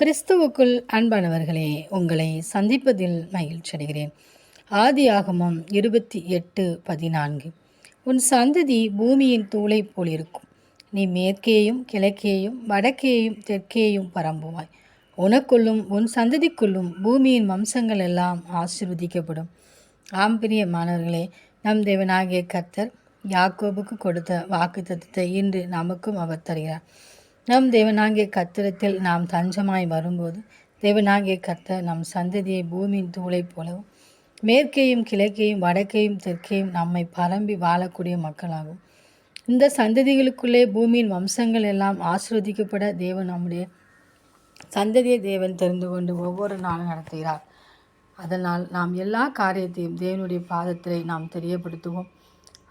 கிறிஸ்துவுக்குள் அன்பானவர்களே உங்களை சந்திப்பதில் மகிழ்ச்சி அடைகிறேன். ஆதி ஆகமம் இருபத்தி எட்டு பதினான்கு. உன் சந்ததி பூமியின் தூளை போல் இருக்கும். நீ மேற்கேயும் கிழக்கேயும் வடக்கேயும் தெற்கேயும் பரம்புவாய். உனக்குள்ளும் உன் சந்ததிக்குள்ளும் பூமியின் வம்சங்கள் எல்லாம் ஆசிர்வதிக்கப்படும். ஆம் பிரியமானவர்களே நம் தேவனாகிய கர்த்தர் யாக்கோபுக்கு கொடுத்த வாக்குத்தத்தத்தை இன்று நமக்கும் அவர் தருகிறார். நம் தேவனாகிய கத்திரத்தில் நாம் தஞ்சமாய் வரும்போது தேவனாகிய கத்த நம் சந்ததியை பூமியின் தூளைப் போலவும் மேற்கேயும் கிழக்கையும் வடக்கையும் தெற்கையும் நம்மை பரம்பி வாழக்கூடிய மக்களாகும் இந்த சந்ததிகளுக்குள்ளே பூமியின் வம்சங்கள் எல்லாம் ஆசிர்வதிக்கப்பட தேவன் நம்முடைய சந்ததியை தேவன் தெரிந்து கொண்டு ஒவ்வொரு நாளும் நடத்துகிறார். அதனால் நாம் எல்லா காரியத்தையும் தேவனுடைய பாதத்திலே நாம் தெரியப்படுத்துவோம்.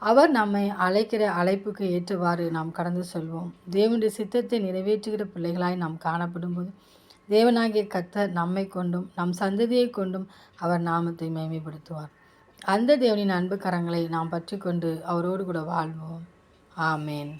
அவர் நம்மை அழைக்கிற அழைப்புக்கு ஏற்றவாறு நாம் கடந்து செல்வோம். தேவனுடைய சித்தத்தை நிறைவேற்றுகிற பிள்ளைகளாய் நாம் காணப்படும்போது தேவனாகிய கத்தர் நம்மை கொண்டும் நம் சந்ததியை கொண்டும் அவர் நாமத்தை மேம்படுத்துவார் அந்த தேவனின் அன்பு கரங்களை நாம் பற்றி கொண்டு அவரோடு கூட வாழ்வோம். ஆமேன்.